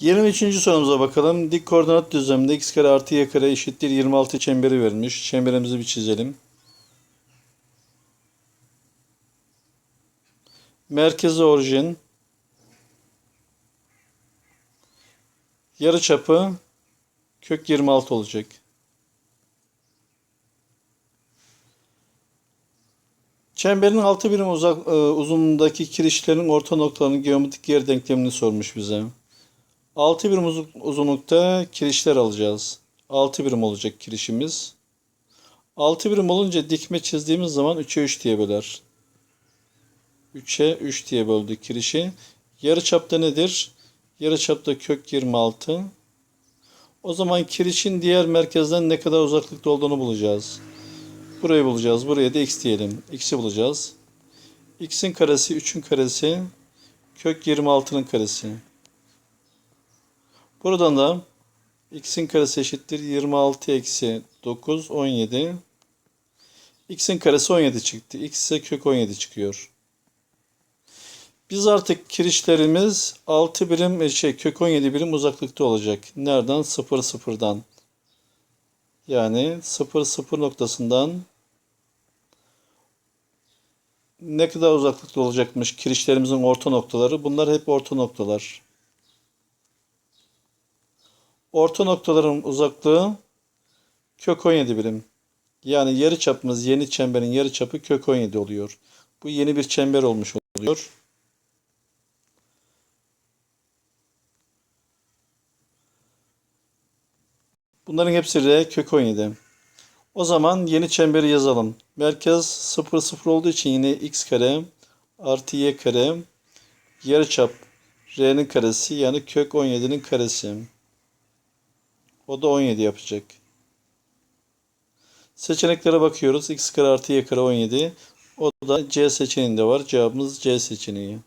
23. sorumuza bakalım. Dik koordinat düzleminde x kare artı y kare eşittir 26 çemberi verilmiş. Çemberimizi bir çizelim. Merkezi orijin. Yarıçapı kök 26 olacak. Çemberin 6 birim uzak, e, uzunluğundaki kirişlerin orta noktalarının geometrik yer denklemini sormuş bize. 6 birim uzun- uzunlukta kirişler alacağız. 6 birim olacak kirişimiz. 6 birim olunca dikme çizdiğimiz zaman 3'e 3 diye böler. 3'e 3 diye böldük kirişi. Yarıçapta nedir? Yarıçapta kök 26. O zaman kirişin diğer merkezden ne kadar uzaklıkta olduğunu bulacağız. Burayı bulacağız. Buraya da x diyelim. x'i bulacağız. x'in karesi 3'ün karesi kök 26'nın karesi. Buradan da x'in karesi eşittir 26 eksi 9 17. x'in karesi 17 çıktı. x ise kök 17 çıkıyor. Biz artık kirişlerimiz 6 birim şey kök 17 birim uzaklıkta olacak. Nereden? 0 0'dan. Yani 0 0 noktasından ne kadar uzaklıkta olacakmış kirişlerimizin orta noktaları? Bunlar hep orta noktalar. Orta noktaların uzaklığı kök 17 birim. Yani yarı çapımız yeni çemberin yarı çapı kök 17 oluyor. Bu yeni bir çember olmuş oluyor. Bunların hepsi R kök 17. O zaman yeni çemberi yazalım. Merkez 0 0 olduğu için yine x kare artı y kare yarıçap r'nin karesi yani kök 17'nin karesi. O da 17 yapacak. Seçeneklere bakıyoruz. x kare artı y kare 17. O da C seçeneğinde var. Cevabımız C seçeneği.